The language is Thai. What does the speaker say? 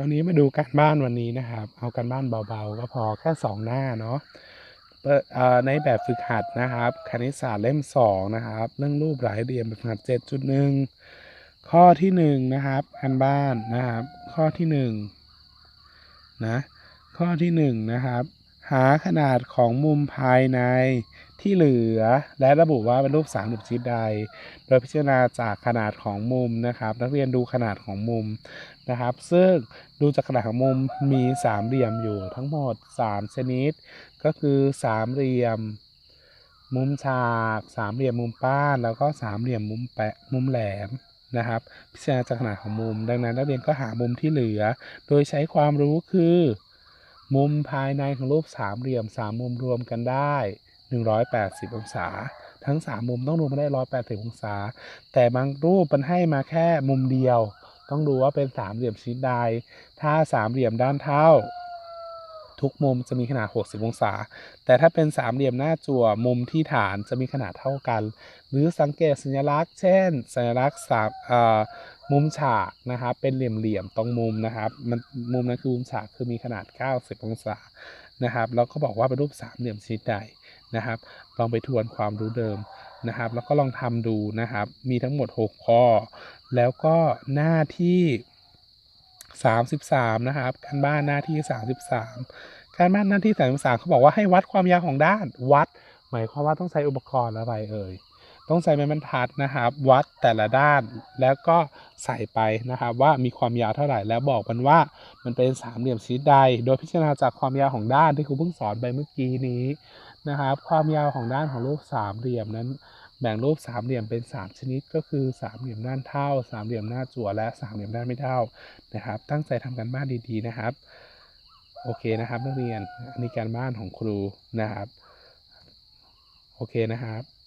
ราวนี้มาดูการบ้านวันนี้นะครับ เอาการบ้านเบาๆ ก็พอแค่ 2 หน้าเนาะในแบบฝึกหัดนะครับ คณิตศาสตร์เล่ม 2 นะครับ เรื่องรูปหลายเหลี่ยมแบบฝึกหัด 7.1 ข้อที่ 1 นะครับการบ้านนะครับ ข้อที่ 1 นะ ข้อที่ 1 นะครับ หาขนาดของมุมภายในที่เหลือ และระบุว่าเป็นรูปสามเหลี่ยมชนิดใด โดยพิจารณาจากขนาดของมุมนะครับ นักเรียนดูขนาดของมุมนะครับ ซึ่งดูจากขนาดของมุมมีสามเหลี่ยมอยู่ทั้งหมด 3 ชนิด ก็คือสามเหลี่ยม มุมฉากสามเหลี่ยมมุมป้าน แล้วก็สามเหลี่ยมมุมแปะมุมแหลมนะครับ พิจารณาจากขนาดของมุม ดังนั้นนักเรียนก็หามุมที่เหลือ โดยใช้ความรู้คือ มุมภายในของรูปสามเหลี่ยมสามมุมรวมกันได้ 180 องศา ทั้ง 3 มุมต้องรวมกันได้ 180 องศา แต่บางรูปมันให้มาแค่มุมเดียว ต้องดูว่าเป็นสามเหลี่ยมชิ้นใด ถ้าสามเหลี่ยมด้านเท่า ทุกมุมจะมีขนาด 60 องศา แต่ถ้าเป็นสามเหลี่ยมหน้าจั่วมุมที่ฐานจะมีขนาดเท่ากัน หรือสังเกตสัญลักษณ์ เช่น สัญลักษณ์สามมุมฉากนะครับเป็นเหลี่ยมๆตรงมุมนะครับมันมุมนั้นคือมุมฉากคือมีขนาด 90 องศานะครับแล้วก็บอกว่าเป็นรูปสามเหลี่ยมชนิดใดนะครับ ลองไปทวนความรู้เดิมนะครับ แล้วก็ลองทำดูนะครับ มีทั้งหมด 6 ข้อ แล้วก็หน้าที่ 33 นะครับ การบ้านหน้าที่ 33 การบ้านหน้าที่ 33เขาบอกว่าให้วัดความยาวของด้าน วัด หมายความว่าต้องใช้อุปกรณ์อะไรเอ่ย ต้องใช้ไม้บรรทัดนะครับ วัดแต่ละด้านแล้วก็ใส่ไปนะครับว่ามีความยาวเท่าไหร่แล้วบอกมันว่ามันเป็นสามเหลี่ยมชนิดใด โดยพิจารณาจากความยาวของด้านที่ครูเพิ่งสอนไปเมื่อกี้นี้นะครับ ความยาวของด้านของรูปสามเหลี่ยมนั้น แบ่งรูปสามเหลี่ยมเป็น 3 ชนิด ก็คือสามเหลี่ยมด้านเท่า สามเหลี่ยมหน้าจั่วและสามเหลี่ยมด้านไม่เท่านะครับ ตั้งใจทำกันบ้านดีๆนะครับ โอเคนะครับนักเรียนอันนี้การบ้านของครูนะครับ โอเคนะครับ